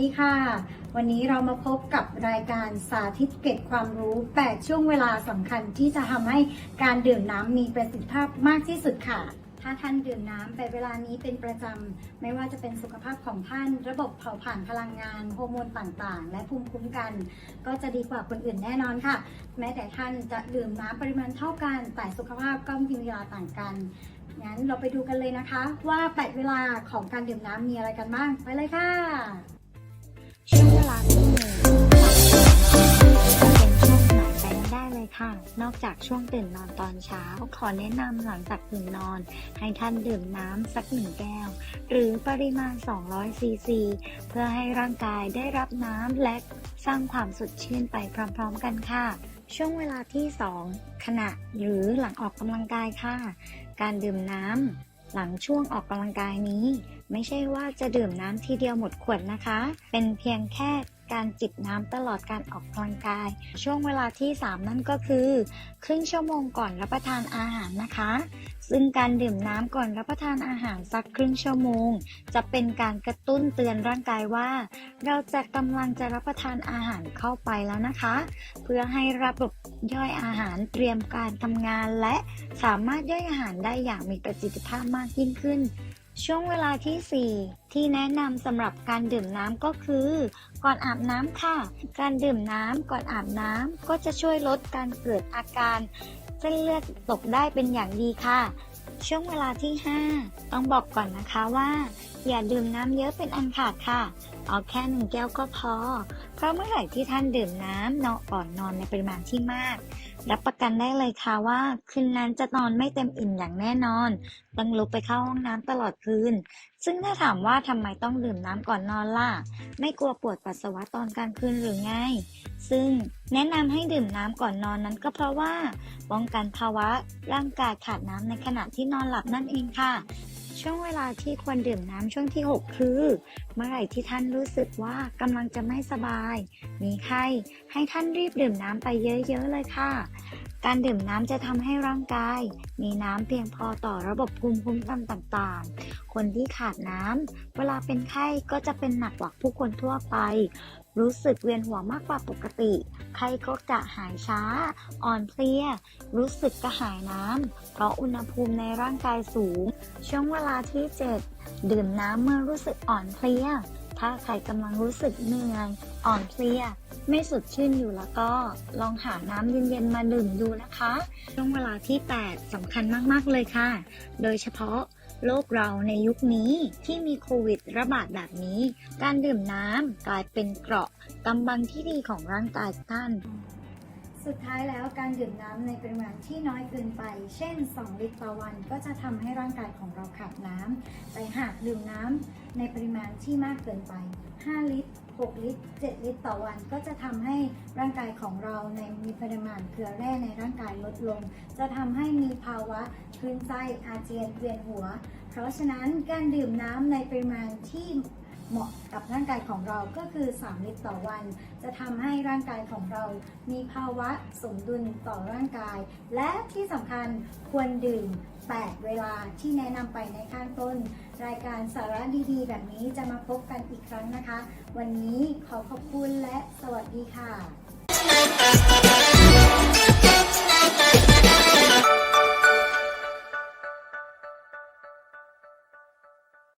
ดีค่ะ วันนี้เรามาพบกับรายการสาธิตเกร็ดความรู้ 8 ช่วงเวลาสำคัญที่จะทำให้การดื่มน้ำมีประสิทธิภาพมากที่สุดค่ะ ถ้าท่านดื่มน้ำไปเวลานี้เป็นประจำ ไม่ว่าจะเป็นสุขภาพของท่าน ระบบเผาผลาญพลังงาน โฮอร์โมนต่างๆ และภูมิคุ้มกัน ก็จะดีกว่าคนอื่นแน่นอนค่ะ แม้แต่ท่านจะดื่มน้ำปริมาณเท่ากัน แต่สุขภาพก็มีเวลาต่างกันงั้นเราไปดูกันเลยนะคะ ว่าแปดเวลาของการดื่มน้ำมีอะไรกันบ้าง ไปเลยค่ะ ช่วงเวลาที่หนึ่งเป็นช่วงไหนไปไม่ได้เลยค่ะ นอกจากช่วงตื่นนอนตอนเช้า ขอแนะนำหลังจากตื่นนอน ให้ท่านดื่มน้ำสักหนึ่งแก้ว หรือปริมาณ 200 ซีซี เพื่อให้ร่างกายได้รับน้ำและสร้างความสดชื่นไปพร้อมๆกันค่ะช่วงเวลาที่ 2 ขณะหรือหลังออกกำลังกายค่ะ การดื่มน้ำหลังช่วงออกกำลังกายนี้ ไม่ใช่ว่าจะดื่มน้ำทีเดียวหมดขวดนะคะ เป็นเพียงแค่การจิบน้ำตลอดการออกกำลังกาย ช่วงเวลาที่ 3 นั่นก็คือ ครึ่งชั่วโมงก่อนรับประทานอาหารนะคะ ซึ่งการดื่มน้ำก่อนรับประทานอาหารสักครึ่งชั่วโมง จะเป็นการกระตุ้นเตือนร่างกายว่า เราจะกำลังจะรับประทานอาหารเข้าไปแล้วนะคะ เพื่อให้ระบบย่อยอาหารเตรียมการทำงานและสามารถย่อยอาหารได้อย่างมีประสิทธิภาพมากยิ่งขึ้น ช่วงเวลาที่ 4 ที่แนะนำสำหรับการดื่มน้ำก็คือ ก่อนอาบน้ำค่ะ การดื่มน้ำก่อนอาบน้ำก็จะช่วยลดการเกิดอาการเส้นเลือดตกได้เป็นอย่างดีค่ะ ช่วงเวลาที่ 5 ต้องบอกก่อนนะคะว่า อย่าดื่มน้ำเยอะเป็นอันขาดค่ะ เอาแค่หนึ่งแก้วก็พอ เพราะเมื่อไหร่ที่ท่านดื่มน้ำเนาะก่อนนอนในปริมาณที่มาก รับประกันได้เลยค่ะว่า คืนนั้นจะนอนไม่เต็มอิ่มอย่างแน่นอน ต้องลุกไปเข้าห้องน้ำตลอดคืน ซึ่งถ้าถามว่าทำไมต้องดื่มน้ำก่อนนอนล่ะ ไม่กลัวปวดปัสสาวะตอนกลางคืนหรือไง ซึ่งแนะนำให้ดื่มน้ำก่อนนอนนั้นก็เพราะว่าป้องกันภาวะร่างกายขาดน้ำในขณะที่นอนหลับนั่นเองค่ะ ช่วงเวลาที่ควรดื่มน้ำช่วงที่ 6 คือ เมื่อไหร่ที่ท่านรู้สึกว่ากำลังจะไม่สบาย มีไข้ให้ท่านรีบดื่มน้ำไปเยอะๆเลยค่ะ การดื่มน้ำจะทำให้ร่างกาย มีน้ำเพียงพอต่อระบบภูมิคุ้มกันต่างๆ คนที่ขาดน้ำเวลาเป็นไข้ก็จะเป็นหนักกว่าผู้คนทั่วไป รู้สึกเวียนหัวมากกว่าปกติ ไข้ก็จะหายช้า อ่อนเพลีย รู้สึกกระหายน้ำ เพราะอุณหภูมิในร่างกายสูง ช่วงเวลาที่ 7 ดื่มน้ำเมื่อรู้สึกอ่อนเพลีย ถ้าใครกำลังรู้สึกเหนื่อย อ่อนเพลีย ไม่สดชื่นอยู่แล้วก็ลองหาน้ำเย็นๆมาดื่มดูนะคะช่วงเวลาที่ 8สำคัญมากๆเลยค่ะ โดยเฉพาะโลกเราในยุคนี้ที่มีโควิดระบาดแบบนี้ การดื่มน้ำกลายเป็นเกราะกำบังที่ดีของร่างกายท่าน สุดท้ายแล้วการดื่มน้ำในปริมาณที่น้อยเกินไป เช่น 2 ลิตรต่อวันก็จะทำให้ร่างกายของเราขาดน้ำ แต่หากดื่มน้ำในปริมาณที่มากเกินไป 5 ลิตร 6 ลิตร 7 ลิตรต่อวันก็จะทำให้ร่างกายของเราในมีปริมาณเกลือแร่ในร่างกายลดลง จะทำให้มีภาวะคลื่นไส้อาเจียนเวียนหัว เพราะฉะนั้นการดื่มน้ำในปริมาณที่ เหมาะกับร่างกายของเราก็คือ 3 ลิตรต่อวัน จะทำให้ร่างกายของเรา มีภาวะสมดุลต่อร่างกาย และที่สำคัญควรดื่ม 8 เวลาที่แนะนำไปในข้างต้น รายการสาระดีๆ แบบนี้จะมาพบกันอีกครั้งนะคะ วันนี้ขอขอบคุณและสวัสดีค่ะ